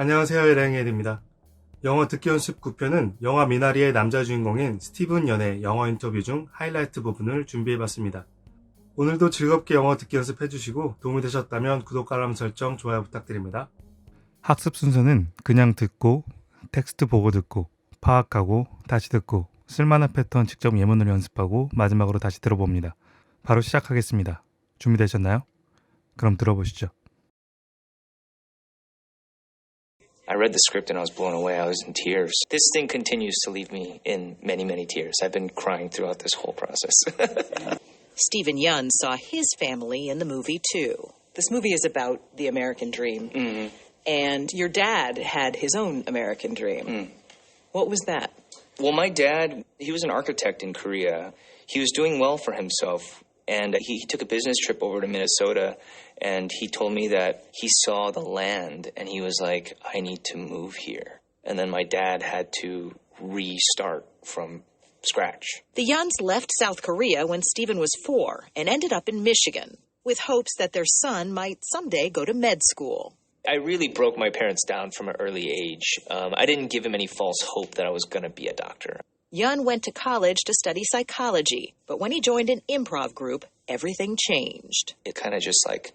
안녕하세요. 에랭에드입니다. 영어 듣기 연습 9편은 영화 미나리의 남자 주인공인 스티븐 연의 영어 인터뷰 중 하이라이트 부분을 준비해봤습니다. 오늘도 즐겁게 영어 듣기 연습해주시고 도움이 되셨다면 구독과 알람 설정, 좋아요 부탁드립니다. 학습 순서는 그냥 듣고, 텍스트 보고 듣고, 파악하고, 다시 듣고, 쓸만한 패턴 직접 예문으로 연습하고 마지막으로 다시 들어봅니다. 바로 시작하겠습니다. 준비되셨나요? 그럼 들어보시죠. I read the script and I was blown away. I was in tears. This thing continues to leave me in many, many tears. I've been crying throughout this whole process. Stephen Yun saw his family in the movie too. This movie is about the American dream. Mm-hmm. And your dad had his own American dream. Mm. What was that? well, my dad, he was an architect in Korea. He was doing well for himself. And he, he took a business trip over to Minnesota and he told me that he saw the land and he was like, I need to move here. And then my dad had to restart from scratch. The Yuns left South Korea when Stephen was four and ended up in Michigan with hopes that their son might someday go to med school. I really broke my parents down from an early age. Um, I didn't give them any false hope that I was going to be a doctor. Yun went to college to study psychology, but when he joined an improv group, everything changed. It kind of just like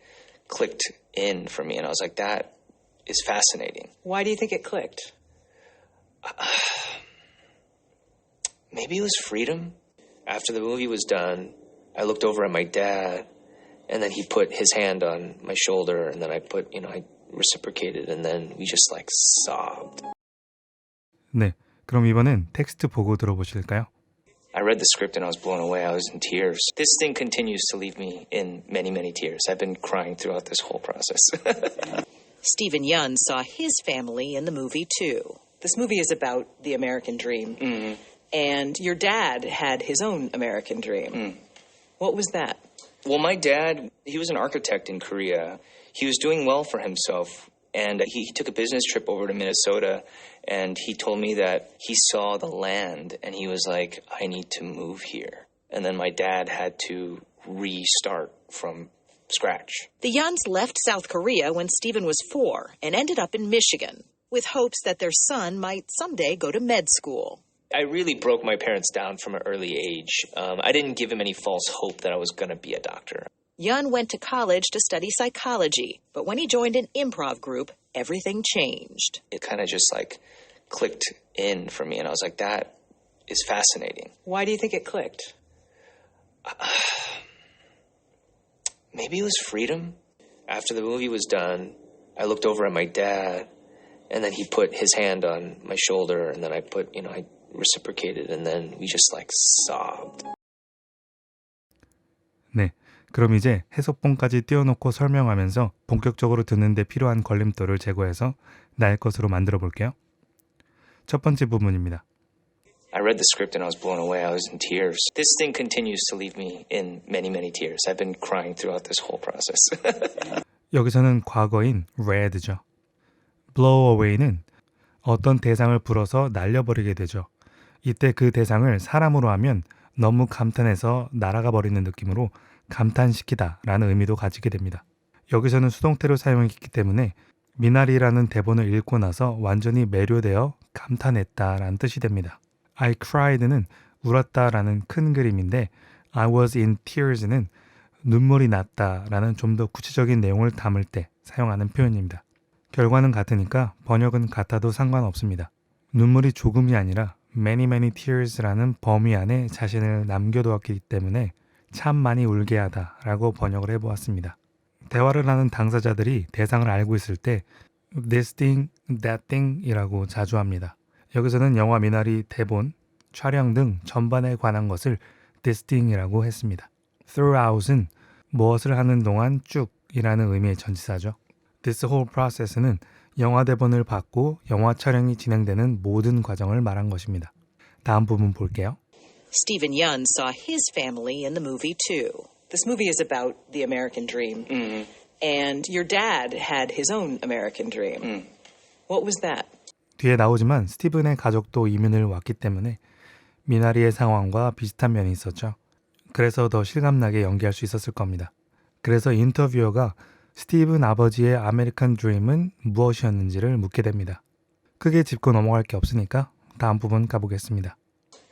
clicked in for me, and I was like, that is fascinating. Why do you think it clicked? Maybe it was freedom. After the movie was done, I looked over at my dad, and then he put his hand on my shoulder, and then I put, you know, I reciprocated, and then we just like sobbed. 네, 그럼 이번엔 텍스트 보고 들어보실까요? I read the script and I was blown away. I was in tears. This thing continues to leave me in many, many tears. I've been crying throughout this whole process. Stephen Yun saw his family in the movie too. This movie is about the American dream. And your dad had his own American dream. What was that? well, my dad, he was an architect in Korea. He was doing well for himself. and he, he took a business trip over to Minnesota and he told me that he saw the land and he was like, I need to move here. And then my dad had to restart from scratch. The Yuns left South Korea when Stephen was four and ended up in Michigan with hopes that their son might someday go to med school. I really broke my parents down from an early age. Um, I didn't give them any false hope that I was going to be a doctor. Yun went to college to study psychology, but when he joined an improv group, everything changed. It kind of just like clicked in for me, and I was like, that is fascinating. Why do you think it clicked? Maybe it was freedom. After the movie was done, I looked over at my dad, and then he put his hand on my shoulder, and then I put, you know, I reciprocated, and then we just like sobbed. 네, 그럼 이제 해석본까지 띄워놓고 설명하면서 본격적으로 듣는데 필요한 걸림돌을 제거해서 나의 것으로 만들어 볼게요. 첫 번째 부분입니다. I read the script and I was blown away. I was in tears. This thing continues to leave me in many, many tears. I've been crying throughout this whole process. 여기서는 과거인 read죠. blow away는 어떤 대상을 불어서 날려버리게 되죠. 이때 그 대상을 사람으로 하면 너무 감탄해서 날아가 버리는 느낌으로 감탄시키다 라는 의미도 가지게 됩니다. 여기서는 수동태로 사용했기 때문에 미나리라는 대본을 읽고 나서 완전히 매료되어 감탄했다 라는 뜻이 됩니다. I cried는 울었다 라는 큰 그림인데 I was in tears는 눈물이 났다 라는 좀 더 구체적인 내용을 담을 때 사용하는 표현입니다. 결과는 같으니까 번역은 같아도 상관없습니다. 눈물이 조금이 아니라 many many tears라는 범위 안에 자신을 남겨두었기 때문에 참 많이 울게 하다 라고 번역을 해보았습니다. 대화를 하는 당사자들이 대상을 알고 있을 때 this thing, that thing 이라고 자주 합니다. 여기서는 영화 미나리 대본, 촬영 등 전반에 관한 것을 this thing이라고 했습니다. throughout은 무엇을 하는 동안 쭉 이라는 의미의 전치사죠. This whole process는 영화 대본을 받고 영화 촬영이 진행되는 모든 과정을 말한 것입니다. 다음 부분 볼게요. Stephen Yun saw his family in the movie too. This movie is about the American dream. And your dad had his own American dream. What was that? 뒤에 나오지만 스티븐의 가족도 이민을 왔기 때문에 미나리의 상황과 비슷한 면이 있었죠. 그래서 더 실감나게 연기할 수 있었을 겁니다. 그래서 인터뷰어가 스티븐 아버지의 아메리칸 드림은 무엇이었는지를 묻게 됩니다. 크게 짚고 넘어갈 게 없으니까 다음 부분 가보겠습니다.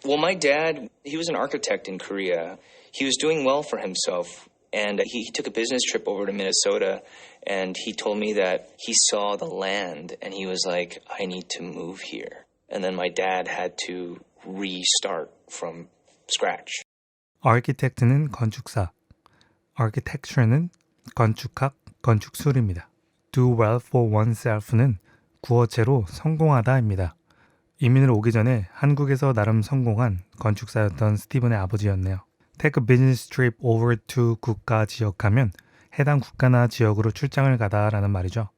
Well, my dad, he was an architect in Korea. He was doing well for himself. And he, he took a business trip over to Minnesota and he told me that he saw the land and he was like, I need to move here. And then my dad had to restart from scratch. architect는 건축사, architecture는 건축학, 건축술입니다. do well for oneself는 구어체로 성공하다입니다. 이민을 오기 전에 한국에서 나름 성공한 건축사였던 스티븐의 아버지였네요. A business trip over to 국가 지역 하면 해당 국가나 지역으로 출장을 가다라는 말이죠.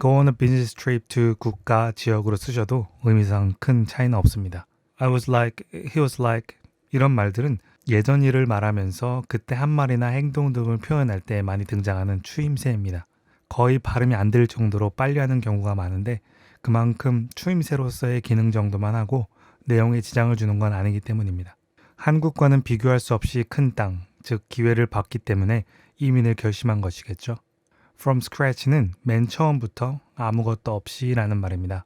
Go on a business trip to 국가 지역으로 쓰셔도 의미상 큰 차이는 없습니다. I was like, he was like 이런 말들은 예전 일을 말하면서 그때 한 말이나 행동 등을 표현할 때 많이 등장하는 추임새입니다. 거의 발음이 안 될 정도로 빨리 하는 경우가 많은데 그만큼 추임새로서의 기능 정도만 하고 내용에 지장을 주는 건 아니기 때문입니다. 한국과는 비교할 수 없이 큰 땅, 즉 기회를 받기 때문에 이민을 결심한 것이겠죠. From scratch는 맨 처음부터 아무것도 없이라는 말입니다.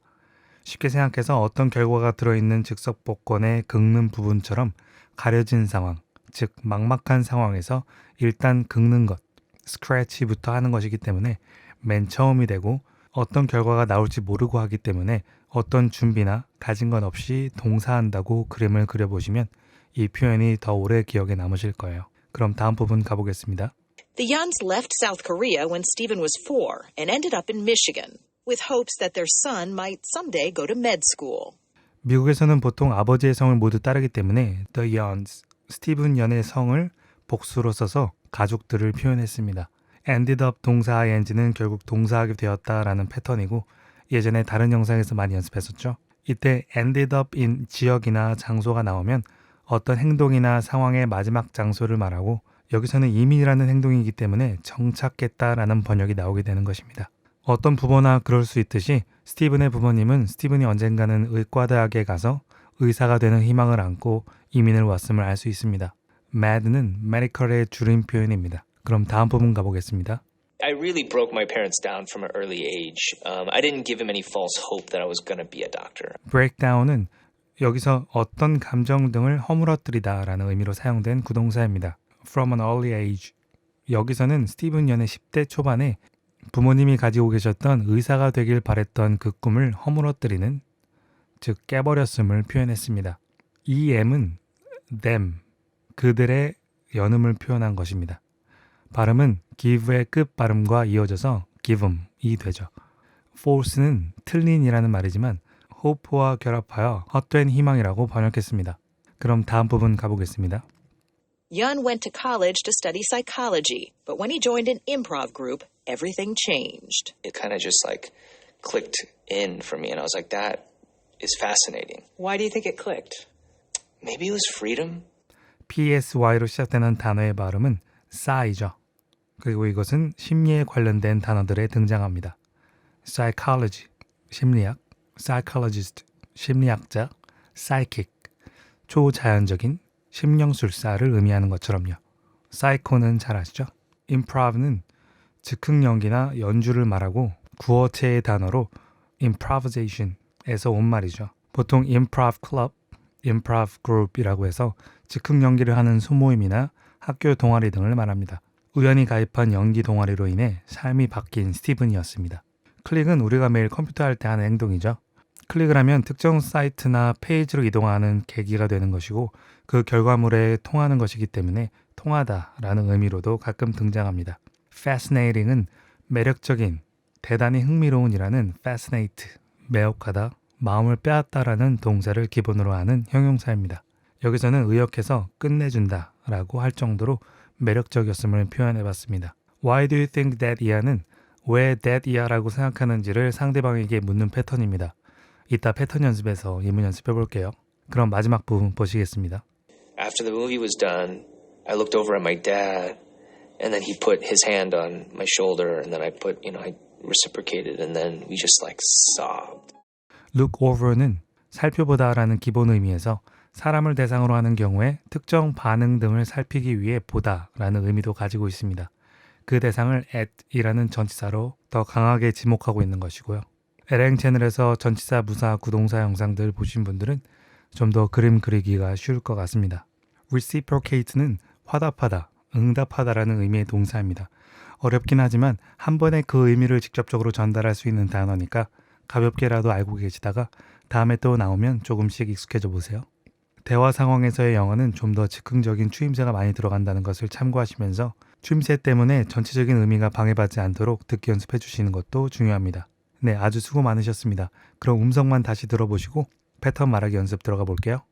쉽게 생각해서 어떤 결과가 들어있는 즉석 복권의 긁는 부분처럼 가려진 상황, 즉 막막한 상황에서 일단 긁는 것, 스크래치부터 하는 것이기 때문에 맨 처음이 되고 어떤 결과가 나올지 모르고 하기 때문에 어떤 준비나 가진 것 없이 동사한다고 그림을 그려보시면 이 표현이 더 오래 기억에 남으실 거예요. 그럼 다음 부분 가보겠습니다. The Yuns left South Korea when Stephen was four and ended up in Michigan with hopes that their son might someday go to med school. 미국에서는 보통 아버지의 성을 모두 따르기 때문에 The Yuns, 스티븐 연의 성을 복수로 써서 가족들을 표현했습니다. Ended up 동사 ing는 결국 동사하게 되었다라는 패턴이고 예전에 다른 영상에서 많이 연습했었죠. 이때 ended up in 지역이나 장소가 나오면 어떤 행동이나 상황의 마지막 장소를 말하고 여기서는 이민이라는 행동이기 때문에 정착했다라는 번역이 나오게 되는 것입니다. 어떤 부모나 그럴 수 있듯이 스티븐의 부모님은 스티븐이 언젠가는 의과대학에 가서 의사가 되는 희망을 안고 이민을 왔음을 알 수 있습니다. mad는 medical의 줄임 표현입니다. 그럼 다음 부분 가보겠습니다. I really broke my parents down from an early age. Um, I didn't give them any false hope that I was going to be a doctor. breakdown은 여기서 어떤 감정 등을 허물어뜨리다라는 의미로 사용된 구동사입니다. from an early age. 여기서는 스티븐 연의 10대 초반에 부모님이 가지고 계셨던 의사가 되길 바랬던 그 꿈을 허물어뜨리는 즉 깨버렸음을 표현했습니다. 이 M은 them 그들의 연음을 표현한 것입니다. 발음은 give의 끝 발음과 이어져서 give음이 되죠. false는 틀린이라는 말이지만 hope와 결합하여 헛된 희망이라고 번역했습니다. 그럼 다음 부분 가보겠습니다. Yun went to college to study psychology, but when he joined an improv group, everything changed. It kind of just like clicked in for me, and I was like, that is fascinating. Why do you think it clicked? Maybe it was freedom. PSY로 시작되는 단어의 발음은 싸이죠. 그리고 이것은 심리에 관련된 단어들에 등장합니다. psychology, 심리학, psychologist, 심리학자, psychic, 초자연적인 심령술사를 의미하는 것처럼요. psycho는 잘 아시죠? improv는 즉흥 연기나 연주를 말하고 구어체의 단어로 improvisation에서 온 말이죠. 보통 improv club, improv group이라고 해서 즉흥 연기를 하는 소모임이나 학교 동아리 등을 말합니다. 우연히 가입한 연기 동아리로 인해 삶이 바뀐 스티븐이었습니다. 클릭은 우리가 매일 컴퓨터 할 때 하는 행동이죠. 클릭을 하면 특정 사이트나 페이지로 이동하는 계기가 되는 것이고 그 결과물에 통하는 것이기 때문에 통하다라는 의미로도 가끔 등장합니다. fascinating은 매력적인, 대단히 흥미로운이라는 fascinate, 매혹하다, 마음을 빼앗다라는 동사를 기본으로 하는 형용사입니다. 여기서는 의역해서 끝내준다 라고 할 정도로 매력적이었음을 표현해 봤습니다. Why do you think that 이하는 왜 that 이하라고 생각하는지를 상대방에게 묻는 패턴입니다. 이따 패턴 연습에서 예문 연습해 볼게요. 그럼 마지막 부분 보시겠습니다. After the movie was done, I looked over at my dad, and then he put his hand on my shoulder, and then I put, you know, I reciprocated, and then we just like sobbed. look over는 살펴보다라는 기본 의미에서 사람을 대상으로 하는 경우에 특정 반응 등을 살피기 위해 보다라는 의미도 가지고 있습니다. 그 대상을 at이라는 전치사로 더 강하게 지목하고 있는 것이고요. LN 채널에서 전치사, 부사, 구동사 영상들 보신 분들은 좀 더 그림 그리기가 쉬울 것 같습니다. reciprocate는 화답하다, 응답하다라는 의미의 동사입니다. 어렵긴 하지만 한 번에 그 의미를 직접적으로 전달할 수 있는 단어니까 가볍게라도 알고 계시다가 다음에 또 나오면 조금씩 익숙해져 보세요. 대화 상황에서의 영어는 좀 더 즉흥적인 추임새가 많이 들어간다는 것을 참고하시면서 추임새 때문에 전체적인 의미가 방해받지 않도록 듣기 연습해 주시는 것도 중요합니다. 네, 아주 수고 많으셨습니다. 그럼 음성만 다시 들어보시고 패턴 말하기 연습 들어가 볼게요.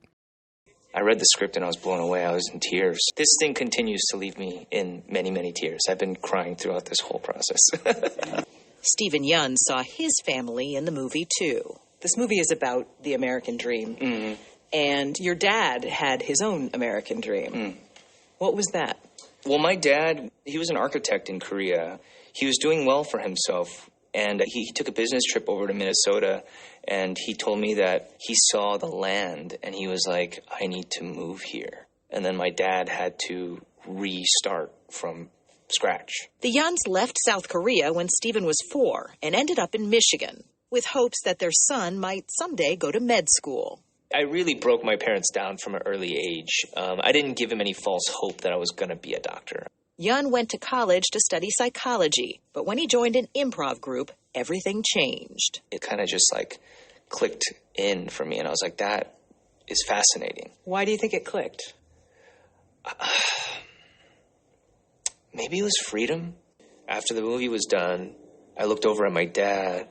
I read the script and I was blown away. I was in tears. This thing continues to leave me in many, many tears. I've been crying throughout this whole process. Stephen Yun saw his family in the movie too. This movie is about the American dream. And your dad had his own American dream. Hmm. What was that? well, my dad, he was an architect in Korea. He was doing well for himself. And he, he took a business trip over to Minnesota and he told me that he saw the land and he was like, I need to move here. And then my dad had to restart from scratch. The Yuns left South Korea when Stephen was four and ended up in Michigan with hopes that their son might someday go to med school. I really broke my parents down from an early age. Um, I didn't give them any false hope that I was going to be a doctor. Yun went to college to study psychology, but when he joined an improv group, everything changed. It kind of just like clicked in for me, and I was like, that is fascinating. Why do you think it clicked? Maybe it was freedom. After the movie was done, I looked over at my dad,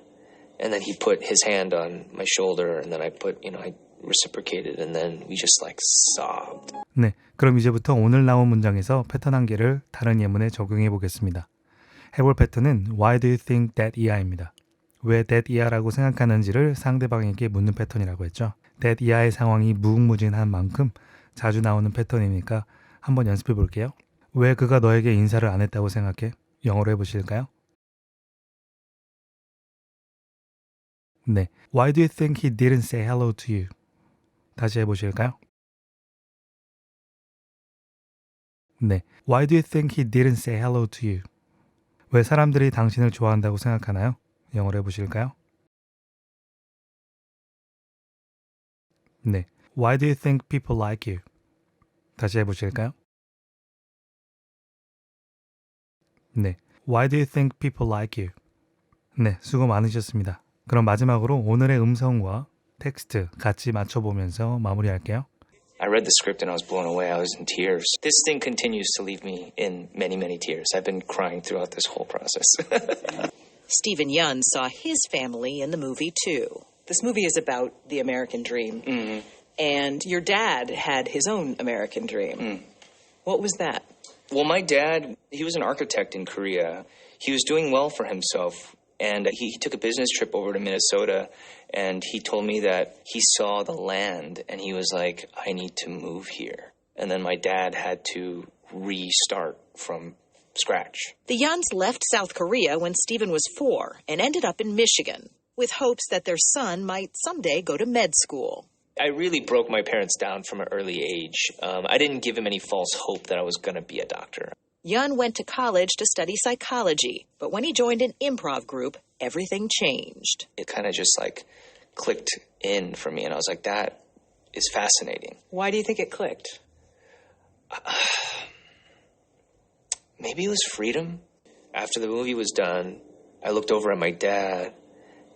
and then he put his hand on my shoulder, and then I put, you know, I reciprocated, and then we just like sobbed. 네, 그럼 이제부터 오늘 나온 문장에서 패턴 한 개를 다른 예문에 적용해 보겠습니다. 해볼 패턴은 Why do you think that 이하입니다. 왜 that 이하라고 생각하는지를 상대방에게 묻는 패턴이라고 했죠. that 이하의 상황이 무궁무진한 만큼 자주 나오는 패턴이니까 한번 연습해 볼게요. 왜 그가 너에게 인사를 안 했다고 생각해? 영어로 해보실까요? 네. Why do you think he didn't say hello to you? 다시 해 보실까요? 네. Why do you think he didn't say hello to you? 왜 사람들이 당신을 좋아한다고 생각하나요? 영어로 해 보실까요? 네. Why do you think people like you? 다시 해 보실까요? 네. Why do you think people like you? 네, 수고 많으셨습니다. 그럼 마지막으로 오늘의 음성과 텍스트 같이 맞춰보면서 마무리할게요. I read the script and I was blown away. I was in tears. This thing continues to leave me in many, many tears. I've been crying throughout this whole process. Stephen Yun saw his family in the movie too. This movie is about the American dream. And your dad had his own American dream. What was that? well, my dad, he was an architect in Korea. He was doing well for himself. and he, he took a business trip over to Minnesota and he told me that he saw the land and he was like, I need to move here. And then my dad had to restart from scratch. The Yuns left South Korea when Stephen was four and ended up in Michigan with hopes that their son might someday go to med school. I really broke my parents down from an early age. Um, I didn't give them any false hope that I was going to be a doctor. Yun went to college to study psychology, but when he joined an improv group, everything changed. It kind of just like clicked in for me, and I was like, that is fascinating. Why do you think it clicked? Maybe it was freedom. After the movie was done, I looked over at my dad,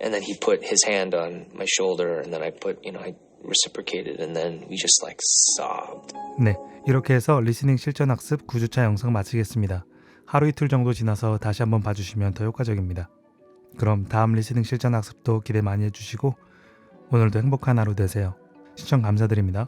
and then he put his hand on my shoulder, and then I put, you know, I reciprocated, and then we just like sobbed. 네, 이렇게 해서 리스닝 실전 학습 9주차 영상 마치겠습니다. 하루 이틀 정도 지나서 다시 한번 봐주시면 더 효과적입니다. 그럼 다음 리스닝 실전 학습도 기대 많이 해주시고 오늘도 행복한 하루 되세요. 시청 감사드립니다.